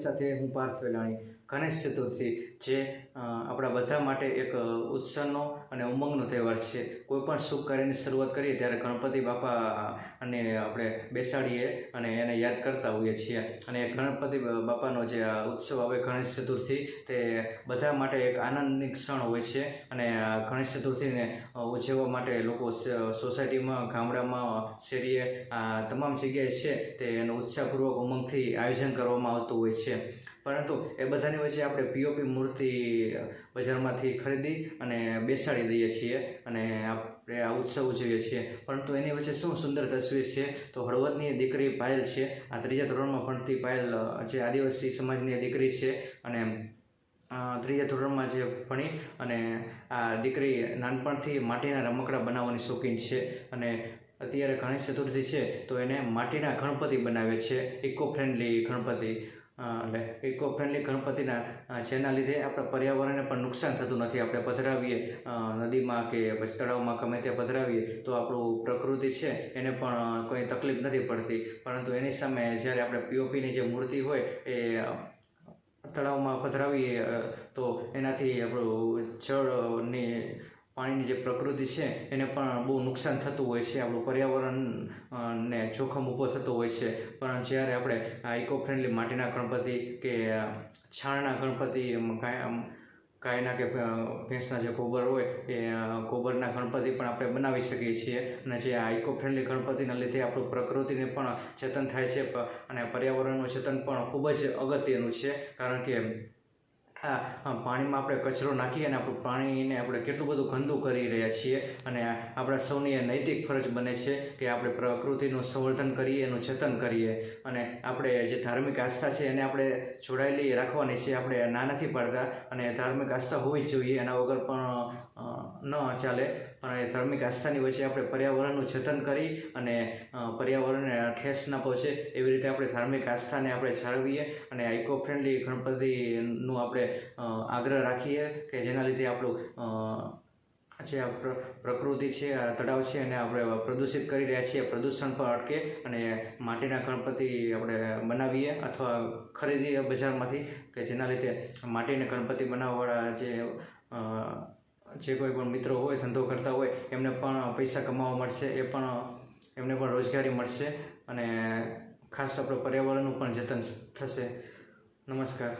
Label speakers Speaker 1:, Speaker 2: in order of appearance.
Speaker 1: Santiago Barcelona Ganesh Chaturthi જે આપણા બધા માટે એક ઉત્સવનો અને ઉમંગનો તહેવાર છે. કોઈ પણ શુભ કાર્યની શરૂઆત કરીએ ત્યારે ગણપતિ બાપા અને આપણે બેસાડીએ અને એને યાદ કરતા હોઈએ છીએ. અને ગણપતિ બાપાનો જે ઉત્સવ આવે ગણેશ ચતુર્થી તે બધા માટે એક આનંદની ક્ષણ હોય છે. અને ગણેશ ચતુર્થીને ઉજવવા માટે લોકો સોસાયટીમાં, ગામડામાં શેરીએ, આ, તમામ જગ્યાએ છે તે એનું ઉત્સાહપૂર્વક ઉમંગથી આયોજન કરવામાં આવતું હોય છે. પરંતુ એ બધાની વચ્ચે આપણે પીઓપી મૂર્તિ બજારમાંથી ખરીદી અને બેસાડી દઈએ છીએ અને આપણે આ ઉત્સવ ઉજવીએ છીએ. પરંતુ એની વચ્ચે શું સુંદર તસવીર છે? તો હળવદની દીકરી પાયલ છે. આ ત્રીજા ધોરણમાં ભણતી પાયલ, જે આદિવાસી સમાજની દીકરી છે અને ત્રીજા ધોરણમાં જે ભણી અને આ દીકરી નાનપણથી માટીના રમકડા બનાવવાની શોખીન છે અને અત્યારે ગણેશ ચતુર્થી છે, તો એને માટીના ગણપતિ બનાવે છે. Eco friendly Ganpati. એટલે ઇકો ફ્રેન્ડલી ગણપતિના જેના લીધે આપણા પર્યાવરણને પણ નુકસાન થતું નથી. આપણે પધરાવીએ નદીમાં કે પછી તળાવમાં ગમે ત્યાં પધરાવીએ, તો આપણું પ્રકૃતિ છે એને પણ કોઈ તકલીફ નથી પડતી. પરંતુ એની સામે જ્યારે આપણે પીઓપીની જે મૂર્તિ હોય એ તળાવમાં પધરાવીએ તો એનાથી આપણું જળની પાણીની જે પ્રકૃતિ છે, એને પણ બહુ નુકસાન થતું હોય છે. આપણું પર્યાવરણ ને જોખમ ઊભો થતો હોય છે. પણ જ્યારે આપણે આ ઇકો ફ્રેન્ડલી માટીના ગણપતિ કે છાણના ગણપતિ ગાયના કે ભેંસના જે ગોબર હોય, એ ગોબરના ગણપતિ પણ આપણે બનાવી શકીએ છીએ. અને જે આ ઇકો ફ્રેન્ડલી ગણપતિના લીધે આપણું પ્રકૃતિને પણ જતન થાય છે. અને પર્યાવરણનું જતન પણ ખૂબ જ અગત્યનું છે. કારણ કે પાણીમાં આપણે કચરો નાખી અને આપણું પાણીને આપણે કેટલું બધું ગંદુ કરી રહ્યા છીએ અને આપણા સૌની એ નૈતિક ફરજ બને છે કે આપણે પ્રકૃતિનું સંવર્ધન કરીએ, એનું જતન કરીએ. અને આપણે જે ધાર્મિક આસ્થા છે એને આપણે જોડાયેલી રાખવાની છે, આપણે ના નથી પાડતા. અને ધાર્મિક આસ્થા હોવી જ જોઈએ, એના વગર પણ ન ચાલે. પણ એ ધાર્મિક આસ્થાની વચ્ચે આપણે પર્યાવરણનું જતન કરી અને પર્યાવરણને ઠેસ ન પહોંચે એવી રીતે આપણે ધાર્મિક આસ્થાને આપણે જાળવીએ અને ઇકો ફ્રેન્ડલી ગણપતિનું આપણે આગ્રહ રાખીએ કે જેના લીધે આપણું જે આ પ્રકૃતિ છે, આ તળાવ છે એને આપણે પ્રદૂષિત કરી રહ્યા છીએ, પ્રદૂષણ પણ અટકે અને માટીના ગણપતિ આપણે બનાવીએ અથવા ખરીદીએ બજારમાંથી કે જેના લીધે માટીના ગણપતિ બનાવવાવાળા જે જે કોઈ પણ મિત્રો હોય, ધંધો કરતા હોય, એમને પણ પૈસા કમાવા મળશે, એ પણ એમને પણ રોજગારી મળશે અને ખાસ આપણે પર્યાવરણનું પણ જતન થશે. નમસ્કાર.